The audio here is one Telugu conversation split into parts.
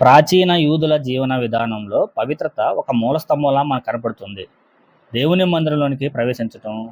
ప్రాచీన యూదుల జీవన విధానంలో పవిత్రత ఒక మూలస్తంభంలా మనకు కనపడుతుంది. దేవుని మందిరంలోనికి ప్రవేశించటం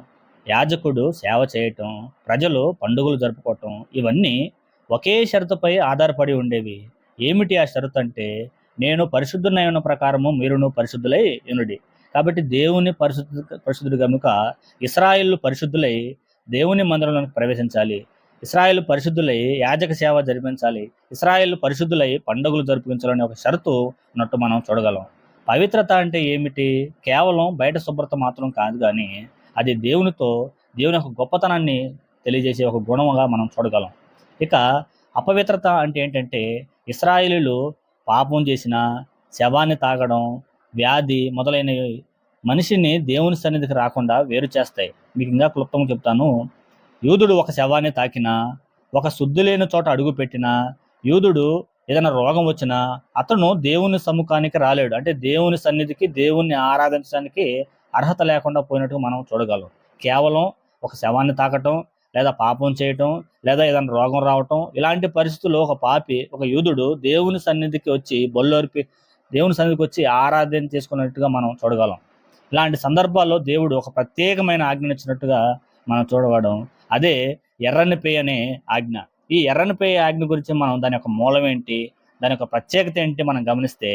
యాజకుడు సేవ చేయటం ప్రజలు పండుగలు జరుపుకోవటం ఇవన్నీ ఒకే షరతుపై ఆధారపడి ఉండేవి. ఏమిటి ఆ షరతు అంటే నేను పరిశుద్ధునై ప్రకారము మీరును పరిశుద్ధులై ఎనుడి కాబట్టి దేవుని పరిశుద్ధ పరిశుద్ధుడు కనుక ఇస్రాయిల్ పరిశుద్ధులై దేవుని మందిరంలోకి ప్రవేశించాలి. ఇస్రాయేల్ పరిశుద్ధులై యాజక సేవ జరిపించాలి ఇస్రాయేల్ పరిశుద్ధులై పండుగలు జరిపించాలని ఒక షరతు ఉన్నట్టు మనం చూడగలం. పవిత్రత అంటే ఏమిటి? కేవలం బయట శుభ్రత మాత్రం కాదు కానీ అది దేవునితో దేవుని యొక్క గొప్పతనాన్ని తెలియజేసే ఒక గుణముగా మనం చూడగలం. ఇక అపవిత్రత అంటే ఏంటంటే ఇస్రాయిలీలు పాపం చేసిన శవాన్ని తాగడం వ్యాధి మొదలైనవి మనిషిని దేవుని సన్నిధికి రాకుండా వేరు చేస్తాయి. మీకు ఇంకా క్లుప్తంగా చెప్తాను. యూదుడు ఒక శవాన్ని తాకినా ఒక శుద్ధి లేని చోట అడుగు పెట్టినా యూదుడు ఏదైనా రోగం వచ్చినా అతను దేవుని సముఖానికి రాలేడు. అంటే దేవుని సన్నిధికి దేవుణ్ణి ఆరాధించడానికి అర్హత లేకుండా పోయినట్టుగా మనం చూడగలం. కేవలం ఒక శవాన్ని తాకటం లేదా పాపం చేయటం లేదా ఏదైనా రోగం రావటం ఇలాంటి పరిస్థితుల్లో ఒక పాపి ఒక యూదుడు దేవుని సన్నిధికి వచ్చి బొల్లొరిపి దేవుని సన్నిధికి వచ్చి ఆరాధన చేసుకున్నట్టుగా మనం చూడగలం. ఇలాంటి సందర్భాల్లో దేవుడు ఒక ప్రత్యేకమైన ఆజ్ఞనిచ్చినట్టుగా మనం చూడవడం అదే ఎర్రని పేయ అనే ఆజ్ఞ. ఈ ఎర్రని పేయ ఆజ్ఞ గురించి మనం దాని యొక్క మూలం ఏంటి? దాని యొక్క ప్రత్యేకత ఏంటి మనం గమనిస్తే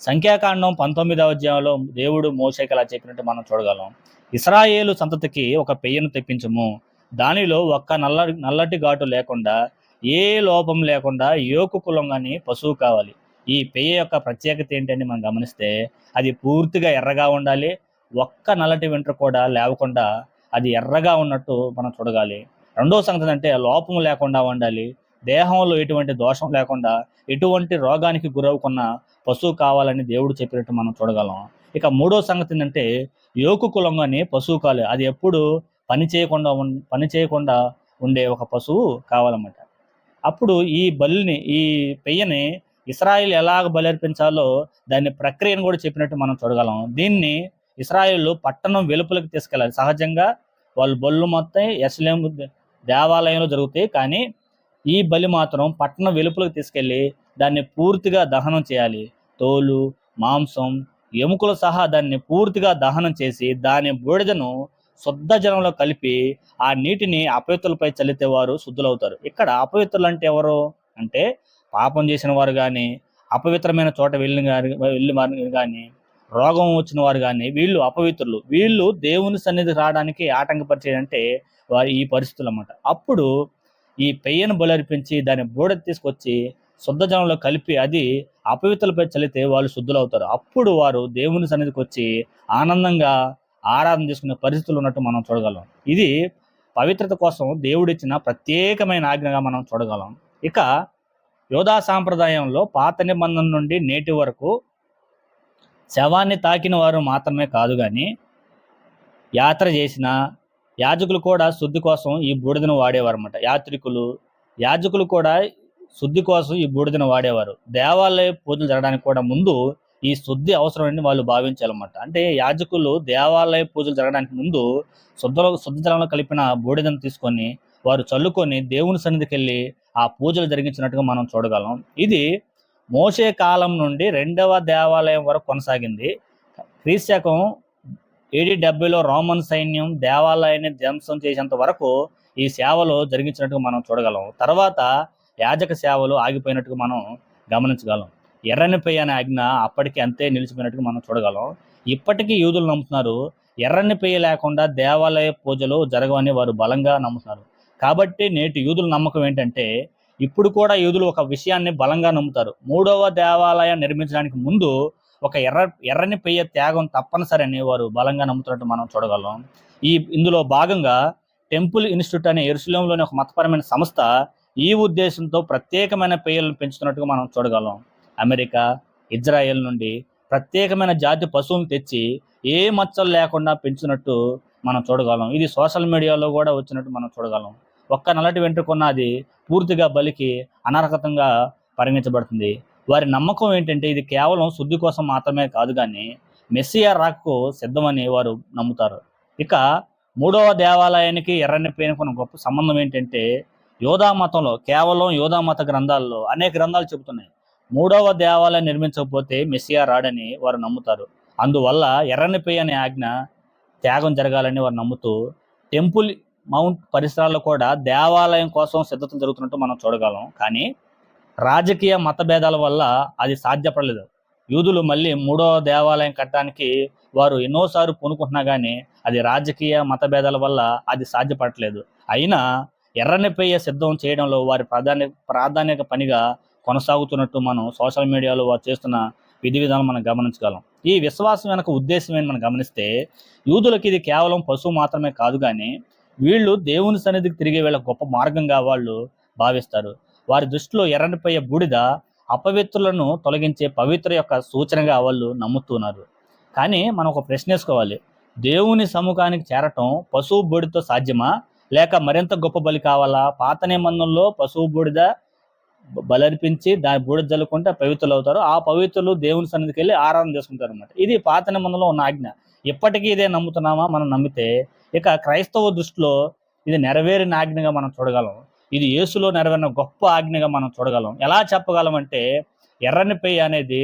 సంఖ్యాకాండం పంతొమ్మిదవ అధ్యాయంలో దేవుడు మోసేకి అలా చెప్పినట్టు మనం చూడగలం. ఇస్రాయేలు సంతతికి ఒక పెయ్యను తెప్పించము. దానిలో ఒక్క నల్ల నల్లటి ఘాటు లేకుండా ఏ లోపం లేకుండా యోకు కులంగాని పశువు కావాలి. ఈ పెయ్య యొక్క ప్రత్యేకత ఏంటని మనం గమనిస్తే అది పూర్తిగా ఎర్రగా ఉండాలి ఒక్క నల్లటి వెంట్రు కూడా లేవకుండా అది ఎర్రగా ఉన్నట్టు మనం చూడగాలి. రెండో సంగతి అంటే లోపం లేకుండా ఉండాలి. దేహంలో ఎటువంటి దోషం లేకుండా ఎటువంటి రోగానికి గురవుకున్న పశువు కావాలని దేవుడు చెప్పినట్టు మనం చూడగలం. ఇక మూడో సంగతి ఏంటంటే యోకు కులంగాని పశువు కాలేదు అది ఎప్పుడు పని చేయకుండా ఉన్- పని చేయకుండా ఉండే ఒక పశువు కావాలన్నమాట. అప్పుడు ఈ బలిని ఈ పెయ్యని ఇస్రాయిల్ ఎలాగ బలర్పించాలో దాని ప్రక్రియను కూడా చెప్పినట్టు మనం చూడగలం. దీన్ని ఇస్రాయిల్ పట్టణం వెలుపలికి తీసుకెళ్ళాలి. సహజంగా వాళ్ళు బళ్ళు మొత్తం ఎస్లేం దేవాలయంలో జరుగుతాయి. కానీ ఈ బలి మాత్రం పట్టణం వెలుపులకు తీసుకెళ్ళి దాన్ని పూర్తిగా దహనం చేయాలి. తోలు మాంసం ఎముకలు సహా దాన్ని పూర్తిగా దహనం చేసి దాని బూడిదను శుద్ధ జలంలో కలిపి ఆ నీటిని అపవిత్రులపై చల్లితే వారు శుద్ధులవుతారు. ఇక్కడ అపవిత్రులు అంటే ఎవరు? అంటే పాపం చేసిన వారు కానీ అపవిత్రమైన చోట వెళ్ళిన వెళ్ళి వెళ్ళిన కానీ రోగం వచ్చిన వారు కానీ వీళ్ళు అపవిత్రులు వీళ్ళు దేవుని సన్నిధి రావడానికి ఆటంకపరిచేదంటే వారి ఈ పరిస్థితులు అన్నమాట అప్పుడు ఈ పెయ్యను బలర్పించి దాని బూడ తీసుకొచ్చి శుద్ధ జనంలో కలిపి అది అపవిత్రులపై చల్లితే వాళ్ళు శుద్ధులవుతారు. అప్పుడు వారు దేవుని సన్నిధికి వచ్చి ఆనందంగా ఆరాధన చేసుకునే పరిస్థితులు ఉన్నట్టు మనం చూడగలం. ఇది పవిత్రత కోసం దేవుడిచ్చిన ప్రత్యేకమైన ఆజ్ఞగా మనం చూడగలం. ఇక యోధా సాంప్రదాయంలో పాత నిబంధన నుండి నేటి వరకు శవాన్ని తాకిన వారు మాత్రమే కాదు కానీ యాత్ర చేసిన యాజకులు కూడా శుద్ధి కోసం ఈ బూడిదను వాడేవారు అనమాట యాత్రికులు యాజకులు కూడా శుద్ధి కోసం ఈ బూడిదను వాడేవారు. దేవాలయ పూజలు జరగడానికి కూడా ముందు ఈ శుద్ధి అవసరమని వాళ్ళు భావించాలన్నమాట అంటే యాజకులు దేవాలయ పూజలు జరగడానికి ముందు శుద్ధ శుద్ధ జలంలో కలిపిన బూడిదను తీసుకొని వారు చల్లుకొని దేవుని సన్నిధికి వెళ్ళి ఆ పూజలు జరిగించినట్టుగా మనం చూడగలం. ఇది మోసే కాలం నుండి రెండవ దేవాలయం వరకు కొనసాగింది. క్రీశకం ఏడి డెబ్బైలో రోమన్ సైన్యం దేవాలయాన్ని ధ్వంసం చేసేంత వరకు ఈ సేవలు జరిగించినట్టుగా మనం చూడగలం. తర్వాత యాజక సేవలు ఆగిపోయినట్టుగా మనం గమనించగలం. ఎర్రనిపై అనే ఆజ్ఞ అప్పటికి అంతే నిలిచిపోయినట్టుగా మనం చూడగలం. ఇప్పటికీ యూదులు నమ్ముతున్నారు ఎర్రని పెయ్య లేకుండా దేవాలయ పూజలు జరగవని వారు బలంగా నమ్ముతున్నారు. కాబట్టి నేటి యూదుల నమ్మకం ఏంటంటే ఇప్పుడు కూడా యూదులు ఒక విషయాన్ని బలంగా నమ్ముతారు. మూడవ దేవాలయం నిర్మించడానికి ముందు ఒక ఎర్ర ఎర్రని పెయ్య త్యాగం తప్పనిసరి అనేవారు బలంగా నమ్ముతున్నట్టు మనం చూడగలం. ఈ ఇందులో భాగంగా టెంపుల్ ఇన్స్టిట్యూట్ అనే ఎరుసలంలోని ఒక మతపరమైన సంస్థ ఈ ఉద్దేశంతో ప్రత్యేకమైన పెయ్యలను పెంచుతున్నట్టుగా మనం చూడగలం. అమెరికా ఇజ్రాయెల్ నుండి ప్రత్యేకమైన జాతి పశువులను తెచ్చి ఏ మచ్చలు లేకుండా పెంచినట్టు మనం చూడగలం. ఇది సోషల్ మీడియాలో కూడా వచ్చినట్టు మనం చూడగలం. ఒక్క నల్లటి వెంట్రుకున్న అది పూర్తిగా బలికి అనర్హతంగా పరిగణించబడుతుంది. వారి నమ్మకం ఏంటంటే ఇది కేవలం శుద్ధి కోసం మాత్రమే కాదు కానీ మెస్సియా రాకకు సిద్ధమని వారు నమ్ముతారు. ఇక మూడవ దేవాలయానికి ఎర్రని పేనుకున్న గొప్ప సంబంధం ఏంటంటే యోధా మతంలో కేవలం యోధా మత గ్రంథాల్లో అనేక గ్రంథాలు చెబుతున్నాయి. మూడవ దేవాలయం నిర్మించకపోతే మెస్సియా రాడని వారు నమ్ముతారు. అందువల్ల ఎర్రనిపై అనే ఆజ్ఞ త్యాగం జరగాలని వారు నమ్ముతూ టెంపుల్ మౌంట్ పరిసరాల్లో కూడా దేవాలయం కోసం సిద్ధత జరుగుతున్నట్టు మనం చూడగలం. కానీ రాజకీయ మత భేదాల వల్ల అది సాధ్యపడలేదు. యూదులు మళ్ళీ మూడో దేవాలయం కట్టడానికి వారు ఎన్నోసార్లు పూనుకుంటున్నా కానీ అది రాజకీయ మత భేదాల వల్ల అది సాధ్యపడలేదు అయినా ఎర్రనిపయ్య సిద్ధం చేయడంలో వారి ప్రాధాన్య ప్రాధాన్యత పనిగా కొనసాగుతున్నట్టు మనం సోషల్ మీడియాలో వారు చేస్తున్న విధి విధానం మనం గమనించగలం. ఈ విశ్వాసం వెనక ఉద్దేశం ఏంటి మనం గమనిస్తే యూదులకి ఇది కేవలం పశువు మాత్రమే కాదు కానీ వీళ్ళు దేవుని సన్నిధికి తిరిగే వీళ్ళ గొప్ప మార్గంగా వాళ్ళు భావిస్తారు. వారి దృష్టిలో ఎర్రనిపోయే బూడిద అపవిత్రులను తొలగించే పవిత్ర యొక్క సూచనగా వాళ్ళు నమ్ముతున్నారు. కానీ మనం ఒక ప్రశ్న వేసుకోవాలి. దేవుని సముఖానికి చేరటం పశువు బూడితో సాధ్యమా? లేక మరింత గొప్ప బలి కావాలా? పాత నిబంధనలో పశువు బూడిద బలర్పించి దాని బూడిద జల్లుకుంటే పవిత్రులు అవుతారు ఆ పవిత్రులు దేవుని సన్నిధికి వెళ్ళి ఆరాధన చేసుకుంటారు అనమాట ఇది పాత నిబంధనలో ఉన్న ఆజ్ఞ. ఇప్పటికీ ఇదే నమ్ముతున్నామా? మనం నమ్మితే ఇక క్రైస్తవ దృష్టిలో ఇది నెరవేరిన ఆజ్ఞగా మనం చూడగలం. ఇది యేసులో నెరవేరిన గొప్ప ఆజ్ఞగా మనం చూడగలం. ఎలా చెప్పగలం అంటే ఎర్రని పెయ్యి అనేది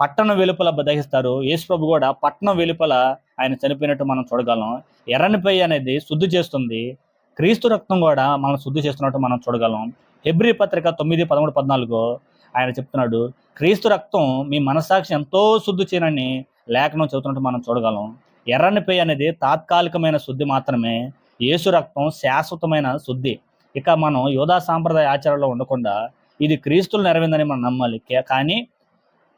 పట్టణం వెలుపల దహిస్తారు యేసు ప్రభు కూడా పట్టణం వెలుపల ఆయన చనిపోయినట్టు మనం చూడగలం. ఎర్రనిపై అనేది శుద్ధి చేస్తుంది. క్రీస్తు రక్తం కూడా మనం శుద్ధి చేస్తున్నట్టు మనం చూడగలం. హెబ్రి పత్రిక తొమ్మిది పదమూడు పద్నాలుగు ఆయన చెప్తున్నాడు క్రీస్తు రక్తం మీ మనసాక్షి ఎంతో శుద్ధి చేయనని లేఖనం చెబుతున్నట్టు మనం చూడగలం. ఎర్రని ఎర్రనిపై అనేది తాత్కాలికమైన శుద్ధి మాత్రమే యేసు రక్తం శాశ్వతమైన శుద్ధి. ఇక మనం యోధా సాంప్రదాయ ఆచారంలో ఉండకుండా ఇది క్రీస్తులు నెరవేందని మనం నమ్మాలి. కానీ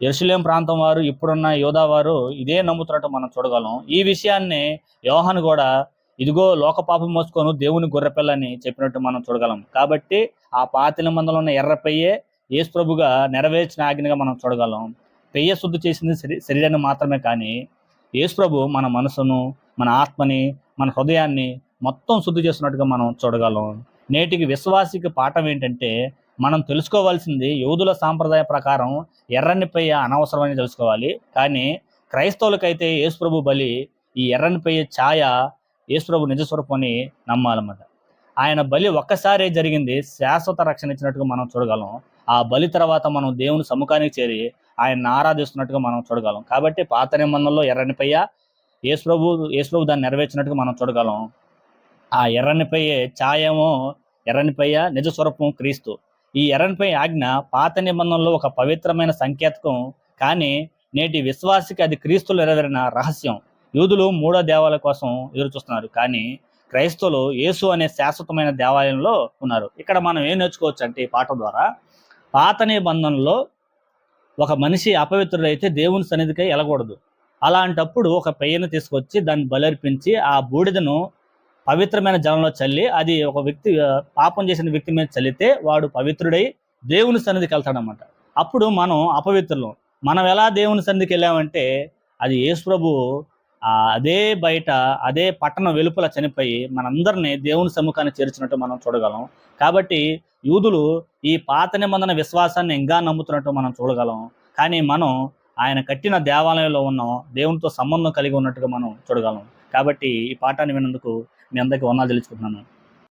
ఎరుసలేం ప్రాంతం వారు ఇప్పుడున్న యోధా వారు ఇదే నమ్ముతున్నట్టు మనం చూడగలం. ఈ విషయాన్ని యోహన్ కూడా ఇదిగో లోక పాపం మోసుకొని దేవుని గొర్రెపిల్లని చెప్పినట్టు మనం చూడగలం. కాబట్టి ఆ పాతిల మందలో ఉన్న ఎర్ర పెయ్యే యేసు ప్రభుగా నెరవేర్చిన ఆజ్ఞగా మనం చూడగలం. పెయ్య శుద్ధి చేసింది శరీ- శరీరాన్ని మాత్రమే కానీ యేసుప్రభు మన మనసును మన ఆత్మని మన హృదయాన్ని మొత్తం శుద్ధి చేస్తున్నట్టుగా మనం చూడగలం. నేటికి విశ్వాసికి పాఠం ఏంటంటే మనం తెలుసుకోవాల్సింది యోధుల సాంప్రదాయ ప్రకారం ఎర్రనిపై అనవసరమని తెలుసుకోవాలి. కానీ క్రైస్తవులకైతే యేసుప్రభు బలి ఈ ఎర్రనిపై ఛాయ యేసుప్రభు నిజస్వరూపం అని నమ్మాలన్నమాట. ఆయన బలి ఒక్కసారే జరిగింది శాశ్వత రక్షణ ఇచ్చినట్టుగా మనం చూడగలం. ఆ బలి తర్వాత మనం దేవుని సముఖానికి చేరి ఆయన ఆరాధిస్తున్నట్టుగా మనం చూడగలం. కాబట్టి పాత నిబంధనలో ఎర్రనిపయ్య యేసుప్రభు యేసుప్రభు దాన్ని నెరవేర్చినట్టుగా మనం చూడగలం. ఆ ఎర్రనిపయ్యే ఛాయేమో ఎర్రనిపయ్య నిజ స్వరూపం క్రీస్తు. ఈ ఎర్రనిపై ఆజ్ఞ పాత నిబంధనలో ఒక పవిత్రమైన సంకేతకం కానీ నేటి విశ్వాసికి అది క్రీస్తులు నెరవేరిన రహస్యం. యూదులు మూడో దేవాలయ కోసం ఎదురు చూస్తున్నారు. కానీ క్రైస్తవులు యేసు అనే శాశ్వతమైన దేవాలయంలో ఉన్నారు. ఇక్కడ మనం ఏం నేర్చుకోవచ్చు అంటే ఈ పాఠం ద్వారా పాత నిబంధనలో ఒక మనిషి అపవిత్రుడైతే దేవుని సన్నిధికై వెళ్ళకూడదు అలాంటప్పుడు ఒక పెయ్యను తీసుకొచ్చి దాన్ని బలర్పించి ఆ బూడిదను పవిత్రమైన జలంలో చల్లి అది ఒక వ్యక్తి పాపం చేసిన వ్యక్తి మీద చల్లితే వాడు పవిత్రుడై దేవుని సన్నిధికి వెళ్తాడనమాట అప్పుడు మనం అపవిత్రులం. మనం ఎలా దేవుని సన్నిధికి వెళ్ళామంటే అది యేసు ప్రభు అదే బయట అదే పట్టణం వెలుపల చనిపోయి మనందరినీ దేవుని సముఖాన్ని చేర్చినట్టు మనం చూడగలం. కాబట్టి యూదులు ఈ పాత నిబంధన విశ్వాసాన్ని ఇంకా నమ్ముతున్నట్టు మనం చూడగలం. కానీ మనం ఆయన కట్టిన దేవాలయంలో ఉన్నాం దేవునితో సంబంధం కలిగి ఉన్నట్టుగా మనం చూడగలం. కాబట్టి ఈ పాఠాన్ని వినందుకు మీ అందరికీ వందలు తెలుసుకుంటున్నాను.